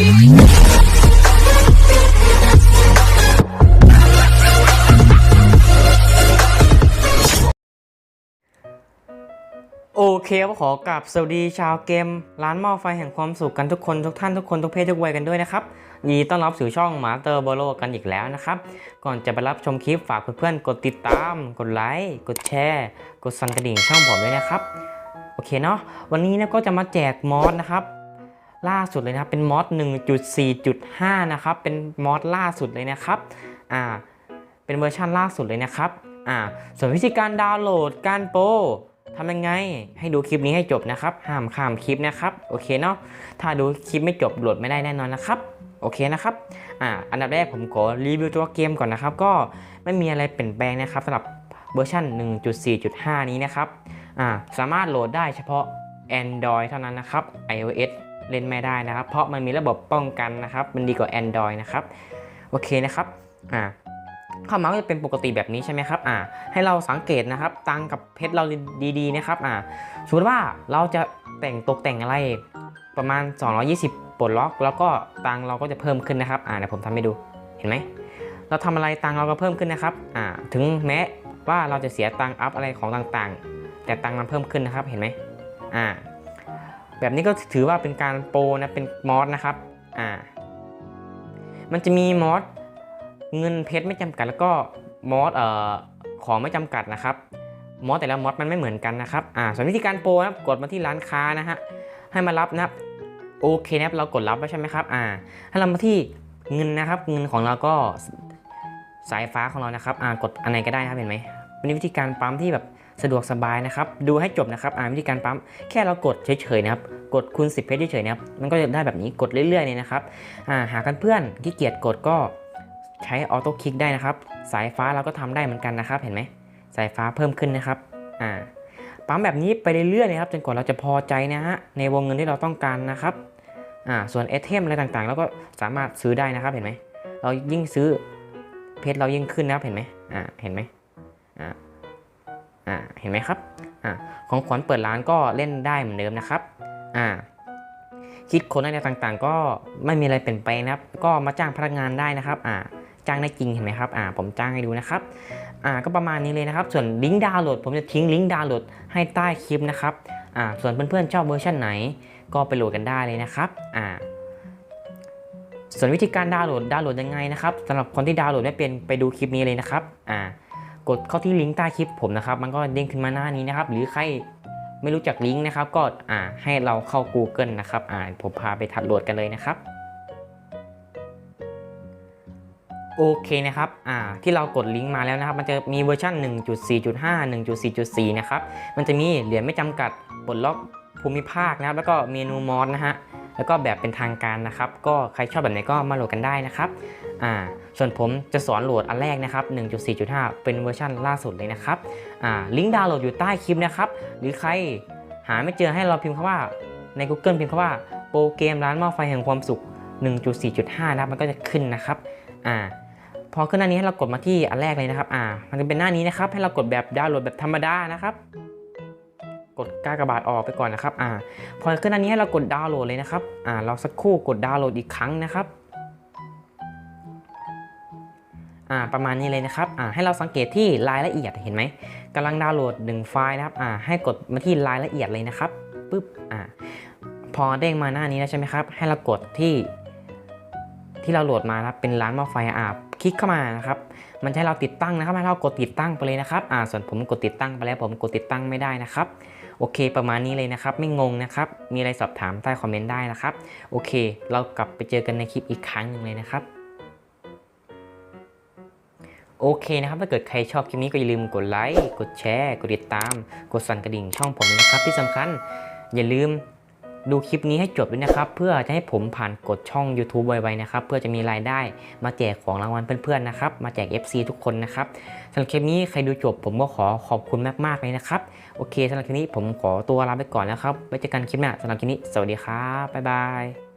โอเคครับขอกราบสวัสดีชาวเกม ร้านหม้อไฟแห่งความสุขกันทุกคนทุกท่านทุกคนทุกเพศทุกวัยกันด้วยนะครับยินดีต้อนรับสู่ช่องมาเตอร์โบโลกันอีกแล้วนะครับ ก่อนจะไปรับชมคลิปฝากเพื่อนๆกดติดตาม กดไลค์กดแชร์ กดสั่นกระดิ่งช่องผมด้วยนะครับ โอเคเนาะวันนี้นี่ยก็จะมาแจกมอสนะครับ ล่าสุดเลยนะครับ เป็นมอส1.4.5 นะครับ เป็นมอสล่าสุดเลยนะครับ อ่า เป็นเวอร์ชันล่าสุดเลยนะครับ อ่า ส่วนวิธีการดาวน์โหลดการโปรทำยังไง ให้ดูคลิปนี้ให้จบนะครับ ห้ามข้ามคลิปนะครับ โอเคเนาะ ถ้าดูคลิปไม่จบโหลดไม่ได้แน่นอนนะครับ โอเคนะครับ อ่า อันดับแรกผมขอรีวิวตัวเกมก่อนนะครับ ก็ไม่มีอะไรเปลี่ยนแปลงนะครับสำหรับเวอร์ชัน1.4.5 นี้นะครับ อ่า สามารถโหลดได้เฉพาะ Android เท่านั้นนะครับ iOS เล่นไม่ได้นะครับ เพราะมันมีระบบป้องกันนะครับ มันดีกว่า Android นะครับ โอเคนะครับ อ่าข้าวเมาส์จะเป็นปกติแบบนี้ใช่ไหมครับอ่าให้เราสังเกตนะครับตังกับเพชรเราดีๆนะครับอ่าสมมติว่าเราจะแต่งตกแต่งอะไรประมาณ 220ปลดล็อก แล้วก็ตังเราก็จะเพิ่มขึ้นนะครับอ่าเดี๋ยวผมทำให้ดูเห็นไหมเราทำอะไรตังเราก็เพิ่มขึ้นนะครับอ่าถึงแม้ว่าเราจะเสียตังอัพอะไรของต่างๆ แต่ตังมันเพิ่มขึ้นนะครับเห็นไหมอ่า แบบนี้ก็ถือว่าเป็นการโปรนะเป็นมอสนะครับอ่ามันจะมีมอสเงินเพชรไม่จำกัดแล้วก็มอสเอ่อของไม่จำกัดนะครับมอสแต่ละมอสมันไม่เหมือนกันนะครับอ่าส่วนวิธีการโปรนะกดมาที่ร้านค้านะฮะให้มารับนะครับโอเคนะครับเรากดรับไว้ใช่ไหมครับอ่าให้เรามาที่เงินนะครับเงินของเราก็สายฟ้าของเรานะครับอ่ากดอันไหนก็ได้นะครับเห็นไหมเป็นวิธีการปั๊มที่แบบ สะดวกสบายนะครับ ดูให้จบนะครับ อ่านวิธีการปั๊ม แค่เรากดเฉยๆนะครับ กดคูณ 10 เพชรเฉยๆนะครับ มันก็จะได้แบบนี้ กดเรื่อยๆเนี่ยนะครับ อ่า หากันเพื่อนขี้เกียจกดก็ใช้ออโต้คลิกได้นะครับ สายฟ้าเราก็ทำได้เหมือนกันนะครับ เห็นไหม สายฟ้าเพิ่มขึ้นนะครับ อ่า ปั๊มแบบนี้ไปเรื่อยๆนะครับ จนกว่าเราจะพอใจนะฮะ ในวงเงินที่เราต้องการนะครับ อ่า ส่วนไอเทมอะไรต่างๆเราก็สามารถซื้อได้นะครับ เห็นไหม เรายิ่งซื้อเพชรเรายิ่งขึ้นนะครับ เห็นไหมอ่า เห็นไหมอ่า อ่าเห็นไหมครับอ่าของขวัญเปิดร้านก็เล่นได้เหมือนเดิมนะครับอ่าคิดคนอะไรต่างๆ ก็ไม่มีอะไรเปลี่ยนแปลงนะครับ ก็มาจ้างพนักงานได้นะครับอ่าจ้างได้จริงเห็นไหมครับอ่าผมจ้างให้ดูนะครับอ่าก็ประมาณนี้เลยนะครับ ส่วนลิงก์ดาวน์โหลดผมจะทิ้งลิงก์ดาวน์โหลดให้ใต้คลิปนะครับอ่าส่วนเพื่อนๆชอบเวอร์ชันไหน ก็ไปโหลดกันได้เลยนะครับอ่าส่วนวิธีการดาวน์โหลดดาวน์โหลดยังไงนะครับสำหรับคนที่ดาวน์โหลดไม่เป็นไปดูคลิปนี้เลยนะครับอ่า กดเข้าที่ลิงก์ใต้คลิปผมนะครับ มันก็เด้งขึ้นมาหน้านี้นะครับ หรือใครไม่รู้จักลิงก์นะครับ ก็อ่าให้เราเข้า Google นะครับอ่าผมพาไปถัดโหลดกันเลยนะครับโอเคนะครับ อ่า ที่เรากดลิงก์มาแล้วนะครับ มันจะมีเวอร์ชัน1.4.5 1.4.4 นะครับ มันจะมีเหรียญไม่จำกัดปลดล็อกภูมิภาคนะครับ แล้วก็เมนูมอสนะฮะ แล้วก็แบบเป็นทางการนะครับ ก็ใครชอบแบบไหนก็มาโหลดกันได้นะครับอ่าส่วนผมจะสอนโหลดอันแรกนะครับ 1.4.5 เป็นเวอร์ชันล่าสุดเลยนะครับอ่าลิงก์ดาวน์โหลดอยู่ใต้คลิปนะครับ หรือใครหาไม่เจอให้เราพิมพ์คำว่าใน Google พิมพ์คำว่าโปรเกมร้านหม้อไฟแห่งความสุข 1.4.5 นะมันก็จะขึ้นนะครับอ่าพอขึ้นหน้านี้ให้เรากดมาที่อันแรกเลยนะครับอ่ามันจะเป็นหน้านี้นะครับ ให้เรากดแบบดาวน์โหลดแบบธรรมดานะครับ ดกากบาทออกไปก่อนนะครับอ่าพอขึ้นหน้านี้ให้เรากดดาวน์โหลดเลยนะครับอ่าเราสักครู่กดดาวน์โหลดอีกครั้งนะครับอ่าประมาณนี้เลยนะครับอ่าให้เราสังเกตที่รายละเอียดเห็นไหมกำลังดาวน์โหลด1ไฟล์นะครับอ่าให้กดมาที่รายละเอียดเลยนะครับปึ๊บอ่าพอเด้งมาหน้านี้แล้วใช่ไหมครับ ให้เรากดที่ ที่เราโหลดมาครับเป็นร้านหม้อไฟอ่าคลิกเข้ามานะครับ มันให้เราติดตั้งนะครับให้เรากดติดตั้งไปเลยนะครับอ่าส่วนผมกดติดตั้งไปแล้วผมกดติดตั้งไม่ได้นะครับ โอเค ประมาณนี้เลยนะครับ ไม่งงนะครับ มีอะไรสอบถามใต้คอมเมนต์ได้นะครับ โอเค เรากลับไปเจอกันในคลิปอีกครั้งหนึ่งเลยนะครับโอเคนะครับ ถ้าเกิดใครชอบคลิปนี้ก็อย่าลืมกดไลค์ กดแชร์ กดติดตาม กดสั่นกระดิ่งช่องผมนะครับ ที่สำคัญอย่าลืมดูคลิปนี้ให้จบด้วยนะครับ เพื่อจะให้ผมผ่านกดช่อง YouTube ไวๆนะครับ เพื่อจะมีรายได้มาแจกของรางวัลเพื่อนๆนะครับ มาแจก FC ทุกคนนะครับสำหรับคลิปนี้ใครดูจบผมก็ขอขอบคุณมากๆเลยนะครับ โอเคสำหรับคลิปนี้ผมขอตัวลาไปก่อนนะครับไว้เจอกันคลิปหน้าสำหรับคลิปนี้สวัสดีครับบ๊ายบาย